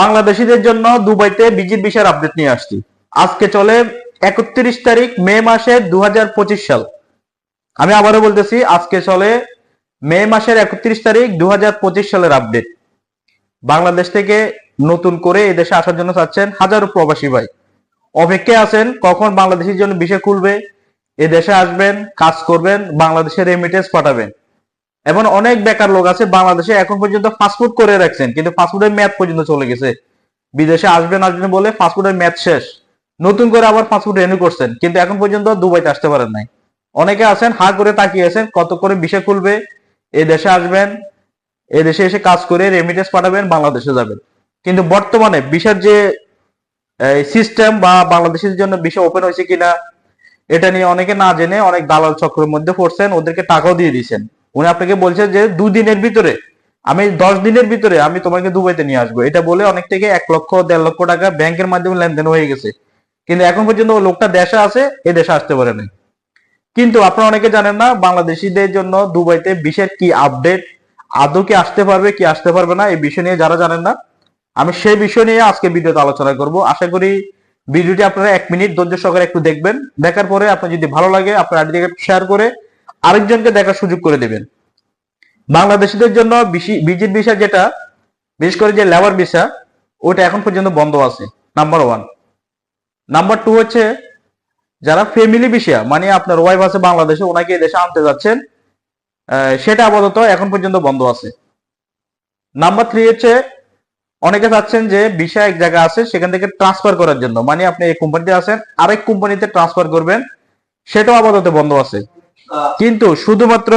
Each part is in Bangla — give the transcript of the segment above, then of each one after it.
বাংলাদেশিদের জন্য দুবাইতে বিজির বিষয়ের আপডেট নিয়ে আসছি। আজকে চলে একত্রিশ তারিখ, মে মাসের দুহাজার পঁচিশ সাল। আমি আবারও বলতেছি, আজকে চলে মে মাসের একত্রিশ তারিখ দু হাজার পঁচিশ সালের আপডেট বাংলাদেশ থেকে নতুন করে এই দেশে আসার জন্য চাচ্ছেন হাজারো প্রবাসী ভাই। অপেক্ষায় আছেন, কখন বাংলাদেশের জন্য বিষয় খুলবে, এ দেশে আসবেন, কাজ করবেন, বাংলাদেশের রেমিটেন্স পাঠাবেন। এমন অনেক বেকার লোক আছে বাংলাদেশে এখন পর্যন্ত ফাস্টফুড করে রাখছেন, কিন্তু ফাস্টফুডের মেয়াদ পর্যন্ত চলে গেছে। বিদেশে আসবেন আসবেন বলে ফাস্টফুডের মেয়াদ শেষ। নতুন করে আবার ফাস্টফুড রেনিউ করছেন, কিন্তু এখন পর্যন্ত দুবাইতে আসতে পারেন নাই। অনেকে আছেন, হা করে তাকিয়ে আছেন, কত করে বিষয় খুলবে, এ দেশে আসবেন, এ দেশে এসে কাজ করে রেমিটেন্স পাঠাবেন, বাংলাদেশে যাবেন। কিন্তু বর্তমানে বিশার যে সিস্টেম বা বাংলাদেশের জন্য বিষয় ওপেন হয়েছে কিনা, এটা নিয়ে অনেকে না জেনে অনেক দালাল চক্রের মধ্যে পড়ছেন, ওদেরকে টাকাও দিয়ে দিয়েছেন। উনি আপনাকে বলছে যে দুদিনের ভিতরে, আমি দশ দিনের ভিতরে আমি তোমাকে দুবাইতে নিয়ে আসব। এটা বলে অনেক থেকে এক লক্ষ, দেড় লক্ষ টাকা ব্যাংকের মাধ্যমে লেনদেন হয়ে গেছে। কিন্তু এখন পর্যন্ত লোকটা দেশে আছে, এ দেশে আসতে পারে নাই। কিন্তু আপনারা অনেকে জানেন না, বাংলাদেশিদের জন্য দুবাইতে বিশেষ কি আপডেট, আদৌ কি আসতে পারবে, কি আসতে পারবে না, এই বিষয় নিয়ে যারা জানেন না, আমি সেই বিষয় নিয়ে আজকে ভিডিওতে আলোচনা করব। আশা করি ভিডিওটি আপনারা এক মিনিট ধৈর্য সহকারে একটু দেখবেন। দেখার পরে আপনার যদি ভালো লাগে, আপনার আইডিকে শেয়ার করে আরেকজনকে দেখার সুযোগ করে দেবেন। বাংলাদেশিদের জন্য ভিজিট ভিসা যেটা, বিশেষ করে যে লেবার ভিসা, ওটা এখন পর্যন্ত বন্ধ আছে নাম্বার ওয়ান নাম্বার টু হচ্ছে, যারা ফ্যামিলি ভিসা মানে আপনার ওয়াইফ আছে বাংলাদেশে, ওনাকে দেশে আনতে যাচ্ছেন সেটা আপাতত এখন পর্যন্ত বন্ধ আছে। নাম্বার থ্রি হচ্ছে, অনেকে চাচ্ছেন যে ভিসা এক জায়গা আছে, সেখান থেকে ট্রান্সফার করার জন্য। মানে আপনি এই কোম্পানিতে আছেন, আরেক কোম্পানিতে ট্রান্সফার করবেন, সেটাও আপাতত বন্ধ আছে। কিন্তু শুধুমাত্র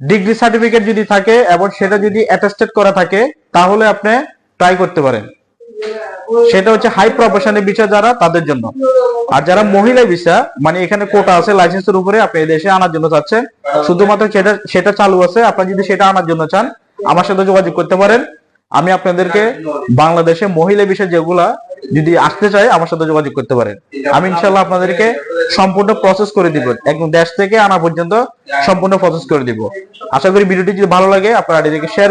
ডিগ্রি সার্টিফিকেট যদি থাকে এবং সেটা যদি অ্যাটাস্টেড করা থাকে, তাহলে আপনি ট্রাই করতে পারেন। সেটা হচ্ছে হাই প্রফেশনের ভিসা যারা, তাদের জন্য। আর যারা মহিলা ভিসা মানে এখানে কোটা আছে লাইসেন্সের উপরে আপনি দেশে আনার জন্য চাচ্ছেন। শুধুমাত্র সেটা সেটা চালু আছে আপনার যদি সেটা আনার জন্য চান, আমার সাথে যোগাযোগ করতে পারেন। আমি আপনাদেরকে বাংলাদেশে মহিলা বিষয় যেগুলা যদি আসতে চাই আমার সাথে যোগাযোগ করতে পারেন। আমি ইনশাল্লাহ আপনাদেরকে সম্পূর্ণ প্রসেস করে দিব। একদম দেশ থেকে আনা পর্যন্ত সম্পূর্ণ প্রসেস করে দিব। আশা করি ভিডিওটি যদি ভালো লাগে, আপনারা এটিকে শেয়ার